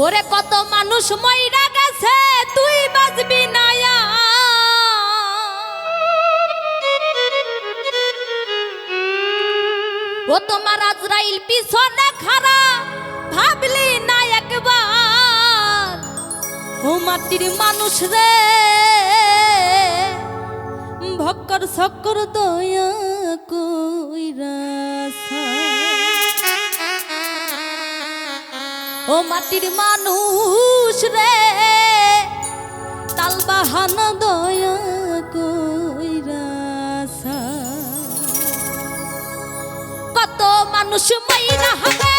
ওরে কত মানুষ মইরা গেছে, তুই বাজবি না ও তোমার আজরাইল পিছনে খারা ভাবলি না একবার। ও মাটির মানুষ রে, ভক্কর সকর দয়া কইরা ও মাটির মানুষ রে তালবাহান দয়া কইরাসা কত মানুষ মাইরা হবে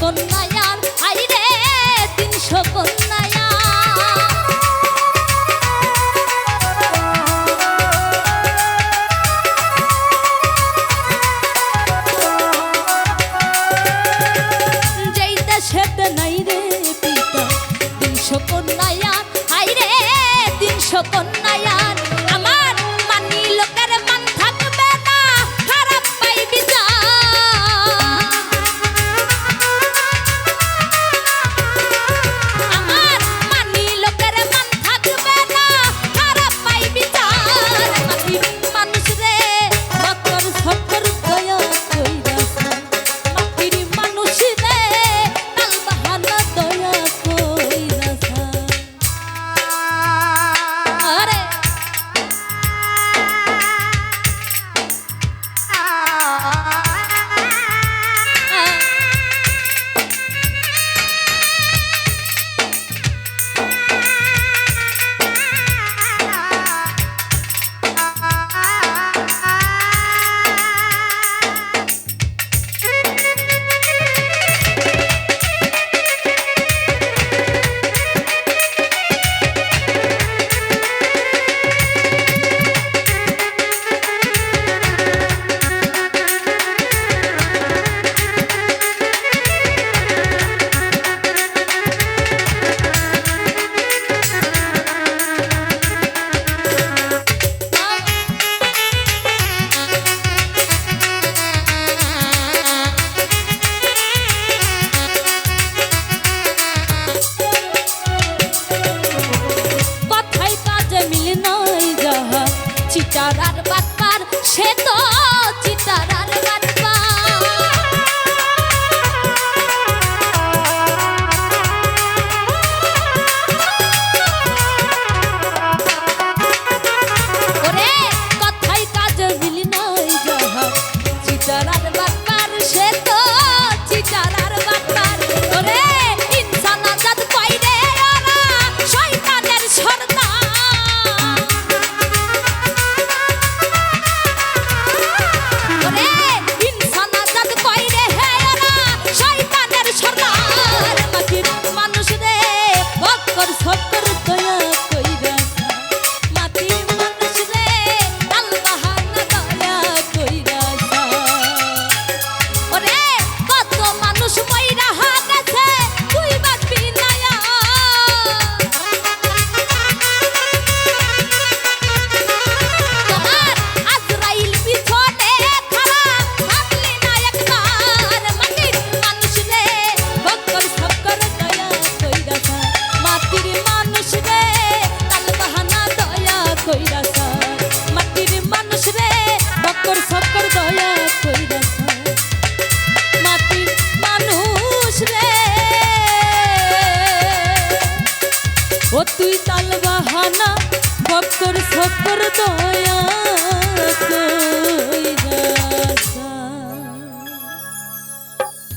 কন্যা আর আইরে তিনশো কন্যা I'd ও তুই তাল বাহানা ভক্তর সফর দয়া।